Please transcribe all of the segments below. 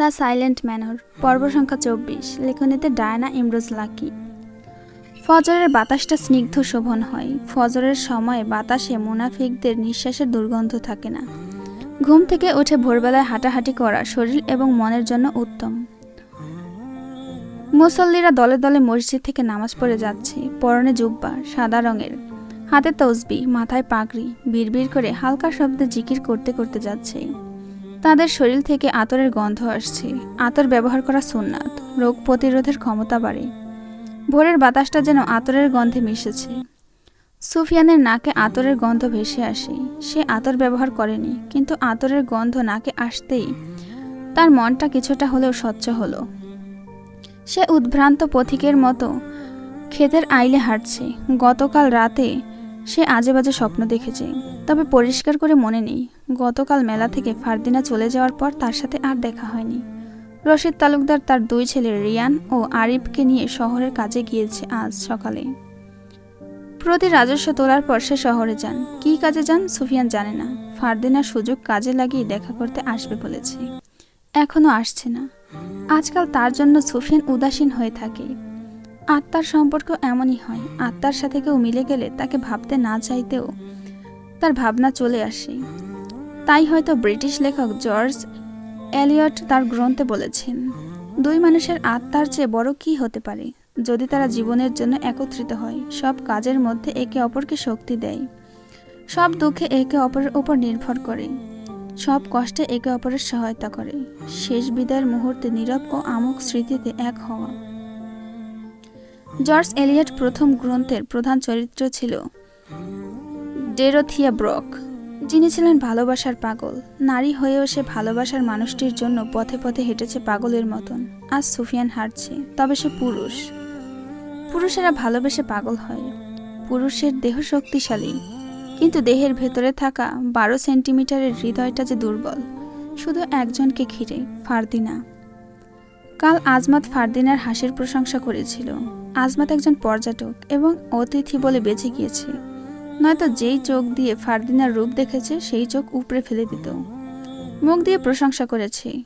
The silent manor পর্ব সংখ্যা চব্বিশ, লেখনীতে ডায়না ইমরোজ লাকি। ফজরের বাতাসটা স্নিগ্ধ শোভন হয়। ফজরের সময় বাতাসে মুনাফিকদের নিঃশ্বাসের দুর্গন্ধ থাকে না। ঘুম থেকে উঠে ভোরবেলায় হাঁটাহাঁটি করা শরীর এবং মনের জন্য উত্তম। মুসল্লিরা দলে দলে মসজিদ থেকে নামাজ পড়ে যাচ্ছে। পরনে জুব্বা, সাদা রঙের। হাতে তসবি মাথায় পাগড়ি, বিড়বিড় করে হালকা শব্দে জিকির করতে করতে যাচ্ছে। তাদের শরীর থেকে আতরের গন্ধ আসছে। আতর ব্যবহার করা সুন্নাত, রোগ প্রতিরোধের ক্ষমতা বাড়ে। ভোরের বাতাসটা যেন আতরের গন্ধে মিশেছে। সুফিয়ানের নাকে আতরের গন্ধ ভেসে আসে। সে আতর ব্যবহার করেনি, কিন্তু আতরের গন্ধ নাকে আসতেই তার মনটা কিছুটা হলেও স্বচ্ছ হলো। সে উদ্ভ্রান্ত পথিকের মতো ক্ষেতের আইলে হাঁটছে। গতকাল রাতে সে আজে বাজে স্বপ্ন দেখেছে। তবে পরিষ্কার করে মনে নেই, গতকাল মেলা থেকে ফারদিনা চলে যাওয়ার পর তার সাথে আর দেখা হয়নি। রশিদ তালুকদার তার দুই ছেলে রিয়ান ও আরিফকে নিয়ে শহরের কাজে গিয়েছে আজ সকালে। প্রতি রাজস্ব তোলার পর সে শহরে যান। কী কাজে যান সুফিয়ান জানে না। ফারদিনার সুযোগ কাজে লাগিয়ে দেখা করতে আসবে বলেছে। এখনও আসছে না। আজকাল তার জন্য সুফিয়ান উদাসীন হয়ে থাকে। আত্মার সম্পর্ক এমনই হয়, আত্মার সাথে কেউ মিলে গেলে তাকে ভাবতে না চাইতেও তার ভাবনা চলে আসে। তাই হয়তো ব্রিটিশ লেখক জর্জ এলিয়ট তার গ্রন্থে বলেছেন, দুই মানুষের আত্মার চেয়ে বড় কি হতে পারে? যদি তারা জীবনের জন্য একত্রিত হয়, সব কাজের মধ্যে একে অপরকে শক্তি দেয়। সব দুঃখে একে অপরের উপর নির্ভর করে। সব কষ্টে একে অপরের সহায়তা করে। শেষ বিদায়ের মুহূর্তে নীরব ও আমুক স্মৃতিতে এক হওয়া। জর্জ এলিয়ট প্রথম গ্রন্থের প্রধান চরিত্র ছিল ডেরোথিয়া ব্রক। যিনি ছিলেন ভালোবাসার পাগল। নারী হয়েও সে ভালোবাসার মানুষটির জন্য পথে পথে হেঁটেছে পাগলের মতন। আজ সুফিয়ান হারছে, তবে সে পুরুষ। পুরুষেরা ভালোবেসে পাগল হয়। পুরুষের দেহ শক্তিশালী, কিন্তু দেহের ভেতরে থাকা বারো সেন্টিমিটারের হৃদয়টা যে দুর্বল। শুধু একজনকে ঘিরে, ফারদিনা। কাল আজমাত ফারদিনার হাসির প্রশংসা করেছিল। আজমাত একজন পর্যটক এবং অতিথি বলে বেঁচে গিয়েছে। নয়তো যেই চোখ দিয়ে ফারদিনার রূপ দেখেছে, সেই চোখ উপড়ে ফেলে দিত। মুখ দিয়ে প্রশংসা করেছে।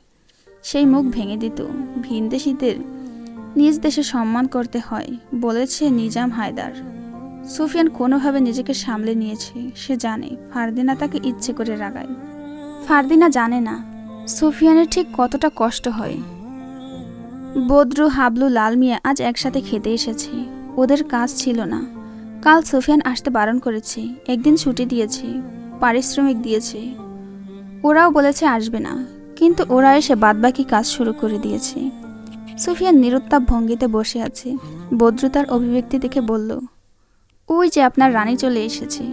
সেই মুখ ভেঙে দিত। ভিনদেশিদের নিজ দেশে সম্মান করতে হয়, বলেছে নিজাম হায়দার। সুফিয়ান কোনোভাবে নিজেকে সামলে নিয়েছে, সে জানে, ফারদিনা তাকে ইচ্ছে করে রাগায়। ফারদিনা জানে না, সুফিয়ানের ঠিক কতটা কষ্ট হয়। বদ্রু, হাবলু, লাল মিয়া আজ একসাথে খেতে এসেছে। ওদের কাজ ছিল না। কাল সুফিয়ান আসতে বারণ করেছে। একদিন ছুটি দিয়েছে, পারিশ্রমিক দিয়েছে। ওরাও বলেছে আসবে না, কিন্তু ওরা এসে বাদবাকি কাজ শুরু করে দিয়েছে। সুফিয়ান নিরুত্তাপ ভঙ্গিতে বসে আছে। বদ্রু তার অভিব্যক্তি দেখে বলল, ওই যে আপনার রানী চলে এসেছে।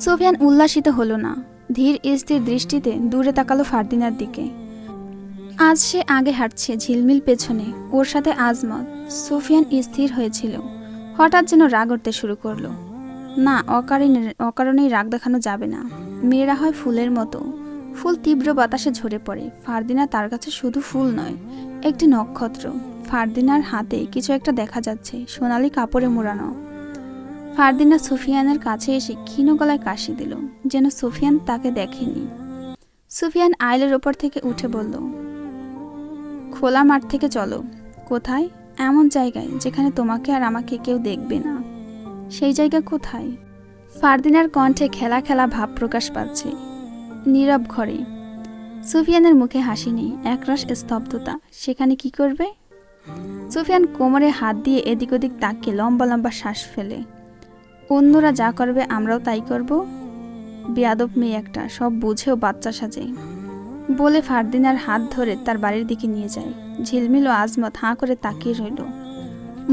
সুফিয়ান উল্লাসিত হলো না। ধীর স্থির দৃষ্টিতে দূরে তাকালো ফারদিনার দিকে। আজ সে আগে হাঁটছে ঝিলমিল পেছনে। ওর সাথে আজমত, সুফিয়ান স্থির হয়েছিল। হঠাৎ যেন রাগ উঠতে শুরু করল। না, অকারণে অকারণেই রাগ দেখানো যাবে না। মেয়েরা হয় ফুলের মতো। ফুল তীব্র বাতাসে ঝরে পড়ে। ফারদিনা তার কাছে শুধু ফুল নয়, একটি নক্ষত্র। ফারদিনার হাতে কিছু একটা দেখা যাচ্ছে, সোনালি কাপড়ে মোড়ানো। ফারদিনা সুফিয়ানের কাছে এসে ক্ষীণ গলায় কাশি দিল, যেন সুফিয়ান তাকে দেখেনি। সুফিয়ান আইলের ওপর থেকে উঠে বলল খোলা মাঠ থেকে চলো। কোথায়? এমন জায়গায় যেখানে তোমাকে আর আমাকে কেউ দেখবে না। সেই জায়গা কোথায়? ফারদিনার কণ্ঠে খেলা খেলা ভাব প্রকাশ পাচ্ছে। নীরব ঘরে। সুফিয়ানের মুখে হাসি নেই, একরাশ স্তব্ধতা। সেখানে কি করবে? সুফিয়ান কোমরে হাত দিয়ে এদিক ওদিক তাকিয়ে লম্বা লম্বা শ্বাস ফেলে। অন্যরা যা করবে আমরাও তাই করব। বেয়াদব মেয়ে একটা, সব বুঝেও বাচ্চা সাজে। বলে ফারদিনার হাত ধরে তার বাড়ির দিকে নিয়ে যায়। ঝিলমিল ও আজমত হাঁ করে তাকিয়ে রইল।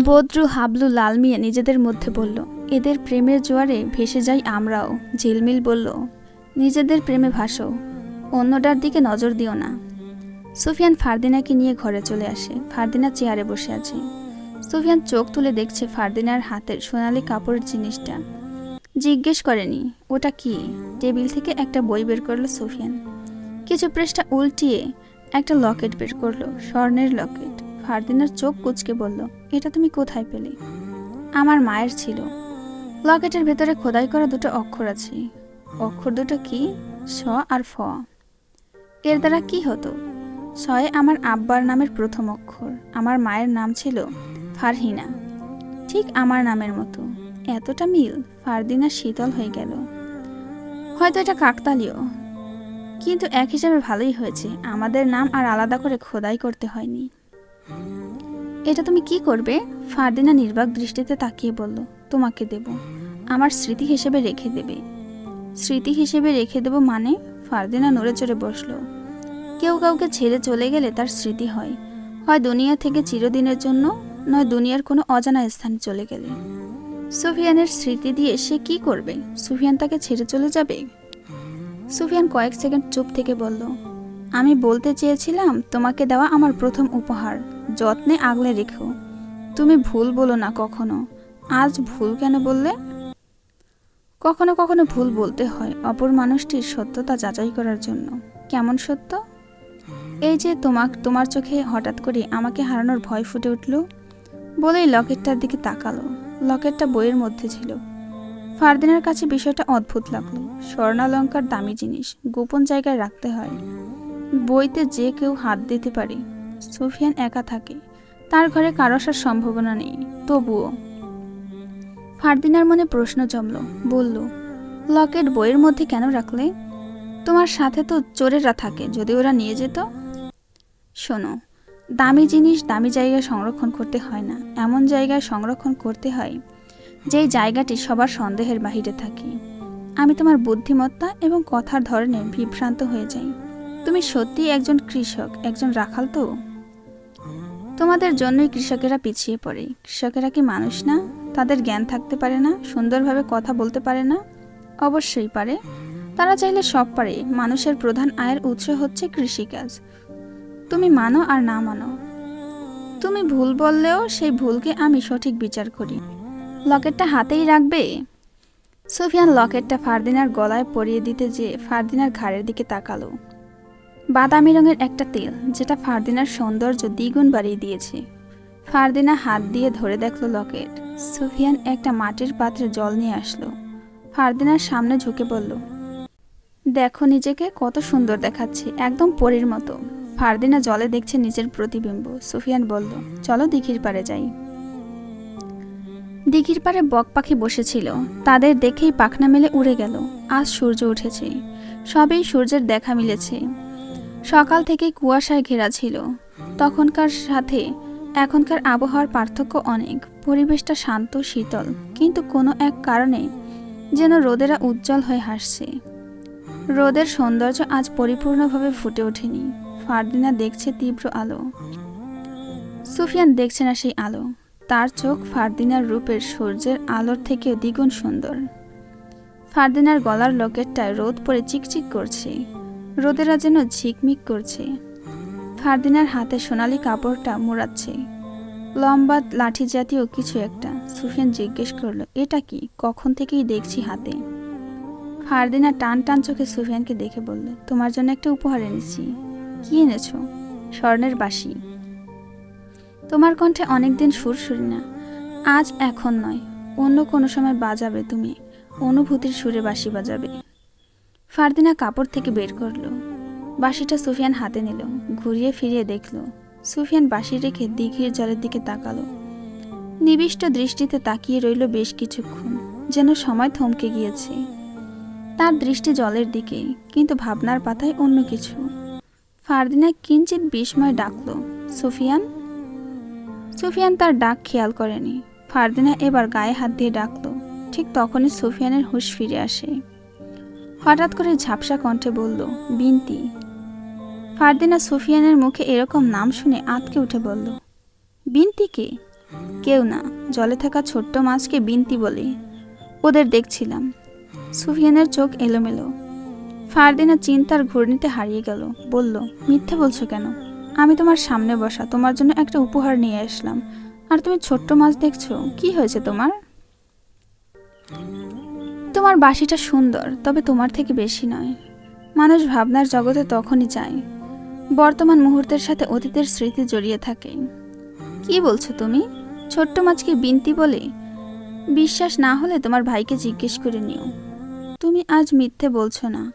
বদ্রু, হাবলু লাল মিয়া নিজেদের মধ্যে বলল, এদের প্রেমের জোয়ারে ভেসে যাই আমরাও। ঝিলমিল বলল, নিজেদের প্রেমে ভাসো, অন্যটার দিকে নজর দিও না। সুফিয়ান ফারদিনাকে নিয়ে ঘরে চলে আসে। ফারদিনা চেয়ারে বসে আছে। সুফিয়ান চোখ তুলে দেখছে ফারদিনার হাতের সোনালি কাপড়ের জিনিসটা। জিজ্ঞেস করেনি, ওটা কি? টেবিল থেকে একটা বই বের করল সুফিয়ান। কিছু পৃষ্ঠা উল্টিয়ে একটা লকেট বের করল, স্বর্ণের লকেট। ফারদিনার চোখ কুচকে বলল, এটা তুমি কোথায় পেলে? আমার মায়ের ছিল। লকেটের ভেতরে খোদাই করা দুটো অক্ষর আছে। অক্ষর দুটো কি? স আর ফ। এর দ্বারা কি হতো? ছয় আমার আব্বার নামের প্রথম অক্ষর। আমার মায়ের নাম ছিল ফারহিনা। ঠিক আমার নামের মতো। এতটা মিল ফারদিনা শীতল হয়ে গেল। হয়তো এটা কাকতালীয়। কিন্তু এক হিসাবে ভালোই হয়েছে। আমাদের নাম আর আলাদা করে খোদাই করতে হয়নি। এটা তুমি কি করবে? ফারদিনা নির্বাক দৃষ্টিতে তাকিয়ে বলল, তোমাকে দেব। আমার স্মৃতি হিসেবে রেখে দেবে। স্মৃতি হিসেবে রেখে দেব মানে? ফারদিনা নড়ে চড়ে বসল। কেউ কাউকে ছেড়ে চলে গেলে তার স্মৃতি হয়। হয় দুনিয়া থেকে চিরদিনের জন্য, নয় দুনিয়ার কোনো অজানা স্থানে চলে গেলে। সুফিয়ানের স্মৃতি দিয়ে সে কি করবে? সুফিয়ান তাকে ছেড়ে চলে যাবে? সুফিয়ান কয়েক সেকেন্ড চুপ থেকে বলল, আমি বলতে চেয়েছিলাম তোমাকে দেওয়া আমার প্রথম উপহার। যত্নে আগলে রেখো। তুমি ভুল বলো না কখনো। আজ ভুল কেন বললে? কখনো কখনো ভুল বলতে হয় অপর মানুষটির সত্যতা যাচাই করার জন্য। কেমন সত্য? এই যে তোমাক, তোমার চোখে হঠাৎ করে আমাকে হারানোর ভয় ফুটে উঠল। বলেই লকেটটার দিকে তাকালো। লকেটটা বইয়ের মধ্যে ছিল। ফারদিনের কাছে বিষয়টা অদ্ভুত লাগল। স্বর্ণালঙ্কার দামি জিনিস, গোপন জায়গায় রাখতে হয়। বইতে যে কেউ হাত দিতে পারে, সুফিয়ান একা থাকে। তার ঘরে কারও আসার সম্ভাবনা নেই, তবুও। ফারদিনার মনে প্রশ্ন জমল, বলল, লকেট বইয়ের মধ্যে কেন রাখলে? তোমার সাথে তো চোরেরা থাকে, যদি ওরা নিয়ে যেত? শোনো, দামি জিনিস দামি জায়গায় সংরক্ষণ করতে হয় না। এমন জায়গায় সংরক্ষণ করতে হয় যেই জায়গাটি সবার সন্দেহের বাহিরে থাকে। আমি তোমার বুদ্ধিমত্তা এবং কথার ধরনে বিভ্রান্ত হয়ে যাই। তুমি সত্যিই একজন কৃষক, একজন রাখাল তো? তোমাদের জন্যই কৃষকেরা পিছিয়ে পড়ে। কৃষকেরা কি মানুষ না? তাদের জ্ঞান থাকতে পারে না, সুন্দরভাবে কথা বলতে পারে না? অবশ্যই পারে। তারা চাইলে সব পারে। মানুষের প্রধান আয়ের উৎস হচ্ছে কৃষিকাজ। তুমি মানো আর না মানো। তুমি ভুল বললেও সেই ভুলকে আমি সঠিক বিচার করি। লকেটটা হাতেই রাখবে? সুফিয়ান লকেটটা ফারদিনার গলায় পরিয়ে দিতে যেয়ে ফারদিনার ঘাড়ের দিকে তাকালো। বাদামি রঙের একটা তেল, যেটা ফারদিনার সৌন্দর্য দ্বিগুণ বাড়িয়ে দিয়েছে। ফারদিনা হাত দিয়ে ধরে দেখল লকেট। সুফিয়ান একটা মাটির পাত্রে জল নিয়ে আসলো। ফারদিনার সামনে ঝুঁকে বলল, দেখো নিজেকে কত সুন্দর দেখাচ্ছে, একদম পরীর মতো। ফারদিনা জলে দেখছে নিজের প্রতিবিম্ব। সুফিয়ান বলল, চলো দিঘির পাড়ে যাই। দিঘির পাড়ে বক পাখি বসেছিল। তাদের দেখেই পাখনা মেলে উড়ে গেল। আজ সূর্য উঠেছে। সবেই সূর্যের দেখা মিলেছে। সকাল থেকে কুয়াশায় ঘেরা ছিল। তখনকার সাথে এখনকার আবহাওয়ার পার্থক্য অনেক। পরিবেশটা শান্ত, শীতল। কিন্তু কোনো এক কারণে যেন রোদেরা উজ্জ্বল হয়ে হাসছে। রোদের সৌন্দর্য আজ পরিপূর্ণভাবে ফুটে ওঠেনি। ফারদিনা দেখছে তীব্র আলো। সুফিয়ান দেখছে না সেই আলো। তার চোখ ফারদিনার রূপের সূর্যের আলোর থেকেও দ্বিগুণ সুন্দর। ফারদিনার গলার লকেটটায় রোদ পড়ে চিকচিক করছে। রোদেরা যেন ঝিকমিক করছে। ফারদিনার হাতে সোনালি কাপড়টা মোড়াচ্ছে। লম্বা লাঠি জাতীয় কিছু একটা, সুফিয়ান জিজ্ঞেস করল, এটা কি? কখন থেকেই দেখছি হাতে? ফারদিনা টান টান চোখে সুফিয়ানকে দেখে বলল, তোমার জন্য একটা উপহার এনেছি। কি এনেছো? স্বর্ণের বাসি তোমার কণ্ঠে অনেকদিন সুর সুরি না। আজ এখন নয়। অন্য কোনো সময় বাজাবে তুমি। অনুভূতির সুরে বাঁশি বাজাবে। ফারদিনা কাপড় থেকে বের করল। বাঁশিটা সুফিয়ান হাতে নিল। ঘুরিয়ে ফিরিয়ে দেখল। সুফিয়ান বাঁশি রেখে দিঘির জলের দিকে তাকালো। নিবিষ্ট দৃষ্টিতে তাকিয়ে রইল বেশ কিছুক্ষণ, যেন সময় থমকে গিয়েছে। তার দৃষ্টি জলের দিকে, কিন্তু ভাবনার পাতায় অন্য কিছু। ফারদিনা কিঞ্চিত বিস্ময় ডাকল, সুফিয়ান? সুফিয়ান তার ডাক খেয়াল করেনি। ফারদিনা এবার গায়ে হাত দিয়ে ডাকলো। ঠিক তখনই সুফিয়ানের হুঁশ ফিরে আসে। হঠাৎ করে ঝাপসা কণ্ঠে বলল, বিনতি। ফারদিনা সুফিয়ানের মুখে এরকম নাম শুনে আতকে উঠে বলল, বিনতি কে? কেউ না, জলে থাকা ছোট্ট মাছকে বিনতি বলে। ওদের দেখছিলাম। সুফিয়ানের চোখ এলোমেলো। ফারদিনা চিন্তার ঘূর্ণিতে হারিয়ে গেল। বলল, মিথ্যে বলছো কেন? আমি তোমার সামনে বসা তোমার জন্য একটা উপহার নিয়ে আসলাম। আর তুমি ছোট্ট মাছ দেখছ, কি হয়েছে তোমার? তোমার বাসিটা সুন্দর, তবে তোমার থেকে বেশি নয়। মানুষ ভাবনার জগতে তখনই যায়, বর্তমান মুহূর্তের সাথে অতীতের স্মৃতি জড়িয়ে থাকে। কি বলছো তুমি? ছোট্ট মাছকে বিনতি বলে? বিশ্বাস না হলে তোমার ভাইকে জিজ্ঞেস করে নিও। তুমি আজ মিথ্যে বলছো না।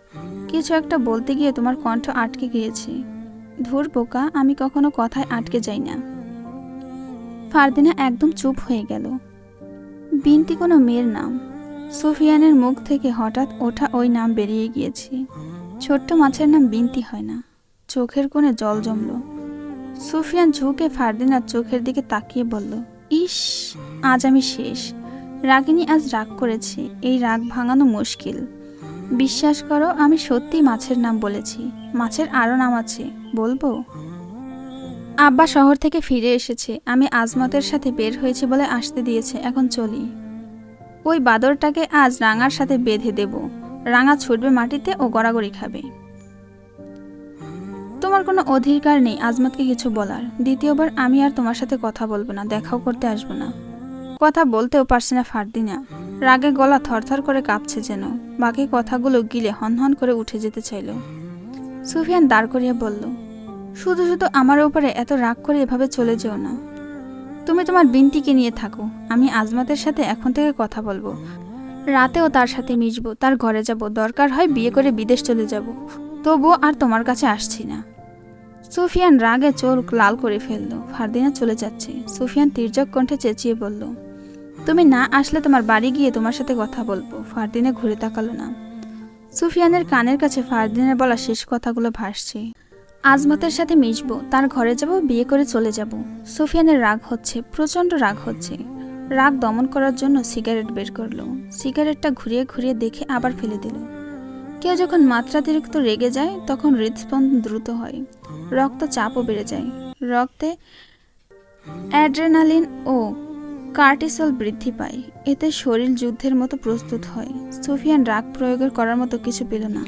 কিছু একটা বলতে গিয়ে তোমার কণ্ঠ আটকে গিয়েছে। ধুর বোকা, আমি কখনো কথায় আটকে যাই না। ফারদিনা একদম চুপ হয়ে গেল। বিনতি কোনো মেয়ের নাম। সুফিয়ানের মুখ থেকে হঠাৎ ওঠা ওই নাম বেরিয়ে গিয়েছে। ছোট্ট মাছের নাম বিনতি হয় না। চোখের কোণে জল জমল। সুফিয়ান ঝুঁকে ফারদিনার চোখের দিকে তাকিয়ে বলল, ইস, আজ আমি শেষ। রাগিনী আজ রাগ করেছে। এই রাগ ভাঙানো মুশকিল। বিশ্বাস করো, আমি সত্যি মাছের নাম বলেছি। মাছের আরও নাম আছে, বলব? আব্বা শহর থেকে ফিরে এসেছে। আমি আজমতের সাথে বের হয়েছি বলে আসতে দিয়েছে, এখন চলি। ওই বাদরটাকে আজ রাঙার সাথে বেঁধে দেব। রাঙা ছুটবে মাটিতে ও গড়াগড়ি খাবে। তোমার কোনো অধিকার নেই আজমতকে কিছু বলার। দ্বিতীয়বার আমি আর তোমার সাথে কথা বলব না, দেখাও করতে আসব না। কথা বলতেও পারছি না ফারদিনা। রাগে গলা থরথর করে কাঁপছে যেন। বাকি কথাগুলো গিলে হনহন করে উঠে যেতে চাইল। সুফিয়ান দাঁড় করিয়ে বলল, শুধু শুধু আমার উপরে এত রাগ করে এভাবে চলে যেও না। তুমি তোমার বিনতিকে নিয়ে থাকো। আমি আজমাতের সাথে এখন থেকে কথা বলব। রাতেও তার সাথে মিশবো, তার ঘরে যাব। দরকার হয় বিয়ে করে বিদেশ চলে যাব। তবুও আর তোমার কাছে আসছি না। সুফিয়ান রাগে চোখ লাল করে ফেলল। ফারদিনা চলে যাচ্ছে। সুফিয়ান তির্যক কণ্ঠে চেঁচিয়ে বলল তুমি না আসলে তোমার বাড়ি গিয়ে তোমার সাথে কথা বলব। ফারদিনা ঘুরে তাকালো না। সুফিয়ানের কানের কাছে ফারদিনের বলা শেষ কথাগুলো ভাসছে। আজমতের সাথে মিশবো, তার ঘরে যাব, বিয়ে করে চলে যাব। সুফিয়ানের রাগ হচ্ছে, প্রচণ্ড রাগ হচ্ছে। রাগ দমন করার জন্য সিগারেট বের করল। সিগারেটটা ঘুরিয়ে ঘুরিয়ে দেখে আবার ফেলে দিল। কেউ যখন মাত্রাতিরিক্ত রেগে যায়, তখন হৃদস্পন্দন দ্রুত হয়। রক্ত চাপও বেড়ে যায়। রক্তে অ্যাড্রেনালিন ও কার্টিসল বৃদ্ধি পায়। এতে শরীর যুদ্ধের মতো প্রস্তুত হয়। সুফিয়ান রাগ প্রয়োগের করার মতো কিছু পেল না।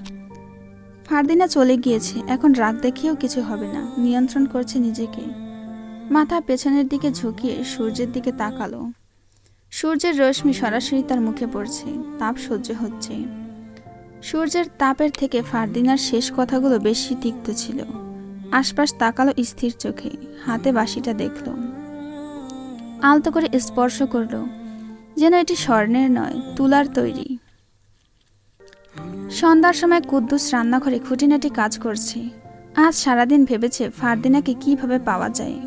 ফারদিনা চলে গিয়েছে। এখন রাগ দেখিয়েও কিছু হবে না। নিয়ন্ত্রণ করছে নিজেকে। মাথা পেছনের দিকে ঝুঁকিয়ে সূর্যের দিকে তাকালো। সূর্যের রশ্মি সরাসরি তার মুখে পড়ছে। তাপ সহ্য হচ্ছে। সূর্যের তাপের থেকে ফারদিনার শেষ কথাগুলো বেশি তিক্ত ছিল। আশপাশ তাকালো স্থির চোখে। হাতে বাঁশিটা দেখল। আলতো করে স্পর্শ করল, যেন এটি স্বর্ণের নয়, তুলার তৈরি। সন্ধ্যার সময় কুদ্দুস রান্নাঘরে খুঁটিনাটি কাজ করছে। আজ সারাদিন ভেবেছে ফারদিনাকে কীভাবে পাওয়া যায়।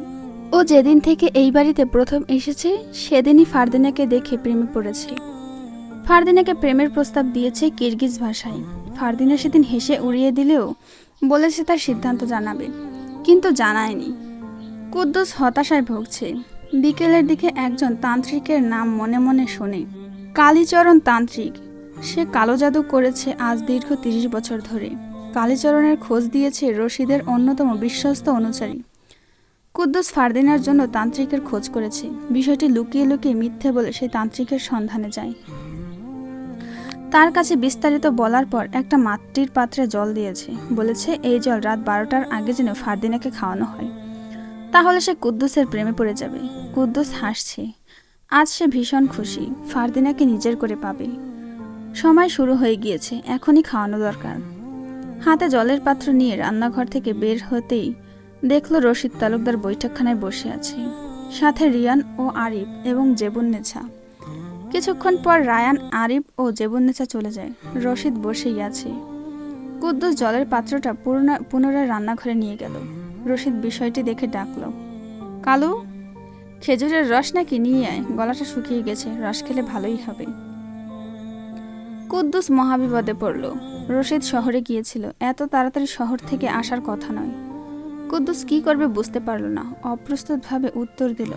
ও যেদিন থেকে এই বাড়িতে প্রথম এসেছে, সেদিনই ফারদিনাকে দেখে প্রেমে পড়েছে। ফারদিনাকে প্রেমের প্রস্তাব দিয়েছে কিরগিজ ভাষায়। ফারদিনা সেদিন হেসে উড়িয়ে দিলেও বলেছে তার সিদ্ধান্ত জানাবে, কিন্তু জানায়নি। কুদ্দুস হতাশায় ভুগছে। বিকেলের দিকে একজন তান্ত্রিকের নাম মনে মনে শোনে, কালীচরণ তান্ত্রিক। সে কালো জাদু করেছে আজ দীর্ঘ তিরিশ বছর ধরে। কালীচরণের খোঁজ দিয়েছে রশিদের অন্যতম বিশ্বস্ত অনুচারী। কুদ্দুস ফারদিনার জন্য তান্ত্রিকের খোঁজ করেছে। বিষয়টি লুকিয়ে লুকিয়ে মিথ্যে বলে সেই তান্ত্রিকের সন্ধানে যায়। তার কাছে বিস্তারিত বলার পর একটা মাটির পাত্রে জল দিয়েছে। বলেছে, এই জল রাত বারোটার আগে যেন ফারদিনাকে খাওয়ানো হয়। তাহলে সে কুদ্দুসের প্রেমে পড়ে যাবে। কুদ্দুস হাসছে। আজ সে ভীষণ খুশি। ফারদিনাকে নিজের করে পাবে। সময় শুরু হয়ে গিয়েছে। এখনই খাওয়ানো দরকার। হাতে জলের পাত্র নিয়ে রান্নাঘর থেকে বের হতেই দেখল রশিদ তালুকদার বৈঠকখানায় বসে আছে। সাথে রিয়ান ও আরিফ এবং জেবুন্নেছা। কিছুক্ষণ পর রায়ান, আরিফ ও জেবুন্নেছা চলে যায়। রশিদ বসেই আছে। কুদ্দুস জলের পাত্রটা পুনরা- পুনরায় রান্নাঘরে নিয়ে গেল। রশিদ বিষয়টি দেখে ডাকলো। কালু, খেজুরের রস নাকি নিয়ে আয়, গলাটা শুকিয়ে গেছে, রস খেলে ভালোই হবে। কুদ্দুস মহাবিপদে পড়ল। রশিদ শহরে গিয়েছিল, এত তাড়াতাড়ি শহর থেকে আসার কথা নয়। কুদ্দুস কি করবে বুঝতে পারল না, অপ্রস্তুতভাবে উত্তর দিল,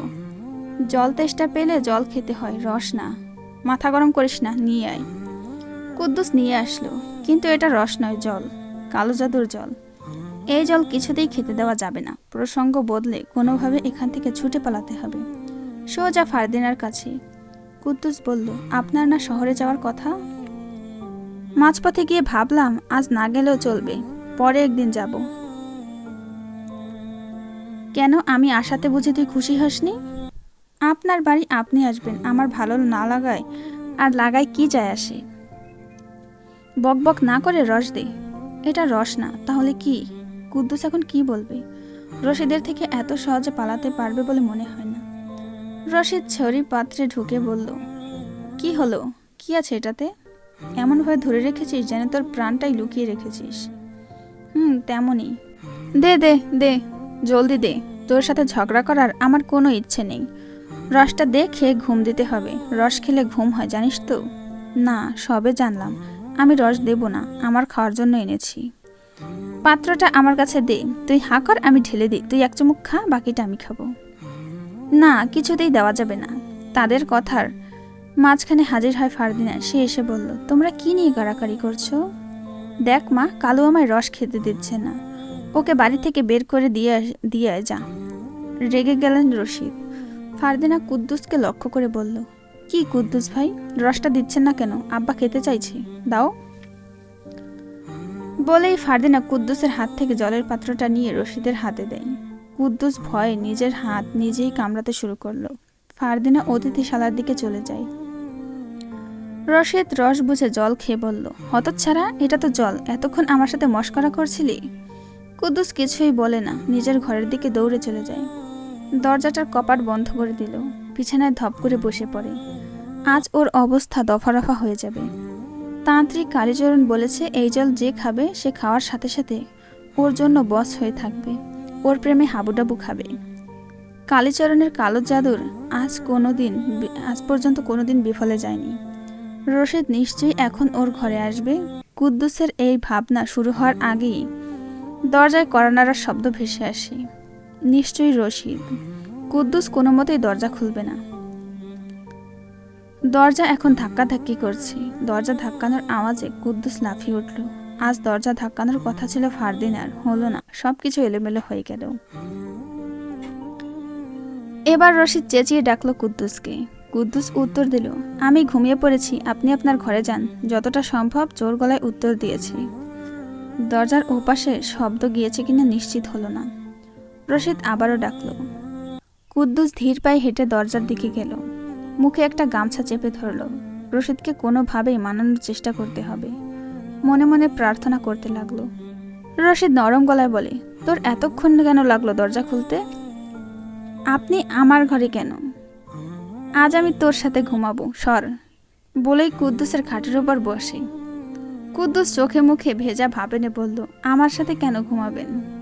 জল তেষ্টা পেলে জল খেতে হয়, রস না। মাথা গরম করিস না, নিয়ে আয়। কুদ্দুস নিয়ে আসলো, কিন্তু এটা রস নয়, জল, কালো জাদুর জল। এই জল কিছুতেই খেতে দেওয়া যাবে না। প্রসঙ্গ বদলে কোনোভাবে এখান থেকে ছুটে পালাতে হবে। সোজা ফারদিনার কাছে। কুদ্দুস বলল, আপনার না শহরে যাওয়ার কথা? মাঝপথে গিয়ে ভাবলাম, আজ না গেলেও চলবে। পরে একদিন যাব। কেন, আমি আশাতে বুঝি তুই খুশি হসনি? আপনার বাড়ি আপনি আসবেন, আমার ভালো না লাগায়, আর লাগায় কি যায় আসে? বকবক না করে রস দে। এটা রস না, তাহলে কি? কুদ্দুস এখন কি বলবে? রশিদের থেকে এত সহজে পালাতে পারবে বলে মনে হয় না। রশিদ ছড়ি পাত্রে ঢুকে বলল, কি হলো? কি আছে এটাতে? এমনভাবে ধরে রেখেছিস যেন তোর প্রাণটাই লুকিয়ে রেখেছিস? হুম, তেমনই। দে দে দে, জলদি দে। তোর সাথে ঝগড়া করার আমার কোনো ইচ্ছে নেই। রসটা দে খেয়ে ঘুম দিতে হবে। রস খেলে ঘুম হয়, জানিস তো? না, সবে জানলাম। আমি রস দেব না। আমার খাওয়ার জন্য এনেছি। পাত্রটা আমার কাছে দে। তুই হা কর, আমি ঢেলে দিই। তুই এক চুমুক খা, বাকিটা আমি খাব। না, কিছুতেই দেওয়া যাবে না। তাদের কথার মাঝখানে হাজির হয় ফারদিনা। সে এসে বলল, তোমরা কি নিয়ে গাড়াকাড়ি করছ? দেখ মা, কালু আমায় রস খেতে দিচ্ছে না। ওকে বাড়ি থেকে বের করে দিয়ে দিয়ে যা। রেগে গেলেন রশিদ। ফারদিনা কুদ্দুসকে লক্ষ্য করে বলল, কি কুদ্দুস ভাই? রসটা দিচ্ছেন না কেন? আব্বা খেতে চাইছে। দাও। বলেই ফারদিনা কুদ্দুসের হাত থেকে জলের পাত্রটা নিয়ে রশিদের হাতে দেয়। কুদ্দুস ভয়ে নিজের হাত নিজেই কামড়াতে শুরু করল। ফারদিনা অতিথিশালার দিকে চলে যায়। রশিদ রস বুঝে জল খেয়ে বলল, হতচ্ছাড়া, এটা তো জল। এতক্ষণ আমার সাথে মস্করা করছিলি? কুদ্দুস কিছুই বলে না, নিজের ঘরের দিকে দৌড়ে চলে যায়। দরজাটার কপাট বন্ধ করে দিল বিছানায় ধপ করে বসে পড়ে। আজ ওর অবস্থা দফারফা হয়ে যাবে। তান্ত্রিক কালীচরণ বলেছে, এই জল যে খাবে, সে খাওয়ার সাথে সাথে ওর জন্য বস হয়ে থাকবে। ওর প্রেমে হাবুডাবু খাবে। কালীচরণের কালো জাদুর আজ কোনোদিন বি- আজ পর্যন্ত কোনোদিন বিফলে যায়নি। রশিদ নিশ্চয়ই এখন ওর ঘরে আসবে। কুদ্দুসের এই ভাবনা শুরু হওয়ার আগেই দরজায় করানারার শব্দ ভেসে আসে। নিশ্চয়ই রশিদ। কুদ্দুস কোনো মতেই দরজা খুলবে না। দরজা এখন ধাক্কাধাক্কি করছে। দরজা ধাক্কানোর আওয়াজে কুদ্দুস লাফিয়ে উঠল। আজ দরজা ধাক্কানোর কথা ছিল ফারদিনার হলো না। সব কিছু এলোমেলো হয়ে গেল। এবার রশিদ চেঁচিয়ে ডাকলো কুদ্দুসকে। কুদ্দুস উত্তর দিল, আমি ঘুমিয়ে পড়েছি, আপনি আপনার ঘরে যান। যতটা সম্ভব জোর গলায় উত্তর দিয়েছি। দরজার ওপাশে শব্দ গিয়েছে কিনা নিশ্চিত হলো না। রশিদ আবারও ডাকলো। কুদ্দুস ধীর পায়ে হেঁটে দরজার দিকে গেল। মুখে একটা গামছা চেপে ধরল। রশিদকে কোনোভাবেই মানানোর চেষ্টা করতে হবে। মনে মনে প্রার্থনা করতে লাগল। রশিদ নরম গলায় বলে, তোর এতক্ষণ কেন লাগল দরজা খুলতে? আপনি আমার ঘরে কেন? আজ আমি তোর সাথে ঘুমাবো, সর। বলেই কুদ্দুসের খাটের উপর বসে। কুদ্দুস চোখে মুখে ভেজা ভাবেনে বলল, আমার সাথে কেন ঘুমাবেন?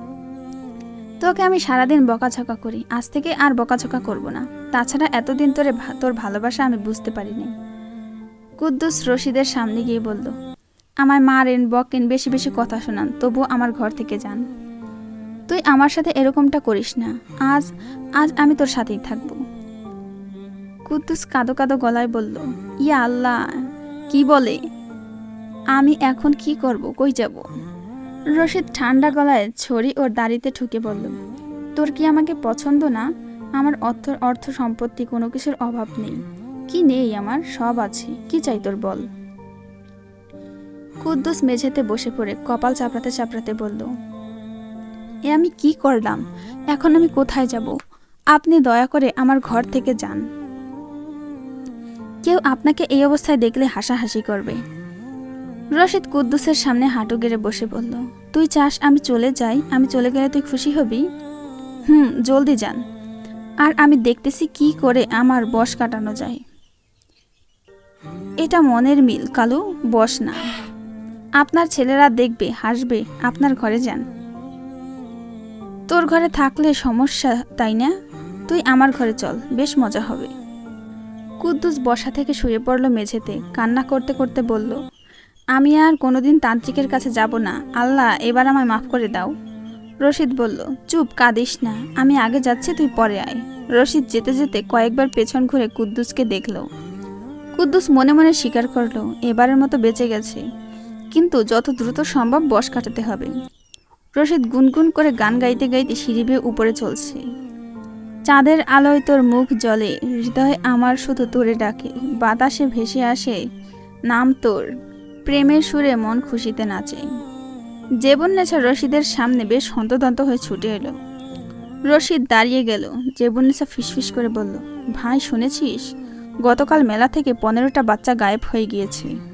তোকে আমি সারাদিন বকাঝকা করি। আজ থেকে আর বকাঝকা করব না। তাছাড়া এতদিন তোরে তোর ভালোবাসা আমি বুঝতে পারিনি। কুদ্দুস রশিদের সামনে গিয়ে বলল, আমায় মারেন, বকেন, বেশি বেশি কথা শোনান, তবু আমার ঘর থেকে যান। তুই আমার সাথে এরকমটা করিস না। আজ আজ আমি তোর সাথেই থাকব। কুদ্দুস কাঁদো কাঁদো গলায় বলল, ইয়া আল্লাহ, কি বলে? আমি এখন কি করব? কই যাব? রশিদ ঠান্ডা গলায় ছড়ি ওর দাড়িতে ঠুকে বলল, তোর কি আমাকে পছন্দ না? আমার অর্থ অর্থ সম্পত্তি কোনো কিছুর অভাব নেই। কি নেই আমার? সব আছে। কি চাই তোর বল? কুদ্দুস মেঝেতে বসে পড়ে কপাল চাপড়াতে চাপড়াতে বলল, এ আমি কি করলাম? এখন আমি কোথায় যাব? আপনি দয়া করে আমার ঘর থেকে যান। কেউ আপনাকে এই অবস্থায় দেখলে হাসাহাসি করবে। রশিদ কুদ্দুসের সামনে হাঁটু গেড়ে বসে বলল, তুই চাস আমি চলে যাই? আমি চলে গেলে তুই খুশি হবি? হুম, জলদি যান। আর আমি দেখতেছি কি করে আমার বশ কাটানো যায়। এটা মনের মিল, কালু, বস না। আপনার ছেলেরা দেখবে, হাসবে, আপনার ঘরে যান। তোর ঘরে থাকলে সমস্যা, তাই না? তুই আমার ঘরে চল, বেশ মজা হবে। কুদ্দুস বসা থেকে শুয়ে পড়ল মেঝেতে, কান্না করতে করতে বলল আমি আর কোনোদিন তান্ত্রিকের কাছে যাব না। আল্লাহ, এবার আমায় মাফ করে দাও। রশিদ বলল, চুপ, কাঁদিস না। আমি আগে যাচ্ছি, তুই পরে আয়। রশিদ যেতে যেতে কয়েকবার পেছন ঘুরে কুদ্দুসকে দেখল। কুদ্দুস মনে মনে স্বীকার করল, এবারের মতো বেঁচে গেছে। কিন্তু যত দ্রুত সম্ভব বস কাটাতে হবে। রশিদ গুনগুন করে গান গাইতে গাইতে সিঁড়ি উপরে চলছে। চাঁদের আলোয় তোর মুখ জলে হৃদয় আমার শুধু তোরে ডাকে। বাতাসে ভেসে আসে, নাম তোর। প্রেমের সুরে মন খুশিতে নাচে। জেবন নেশা রশিদের সামনে বেশ হন্তদন্ত হয়ে ছুটে এলো। রশিদ দাঁড়িয়ে গেল জেবন নেশা ফিসফিস করে বলল, ভাই, শুনেছিস? গতকাল মেলা থেকে পনেরোটা বাচ্চা গায়েব হয়ে গিয়েছে।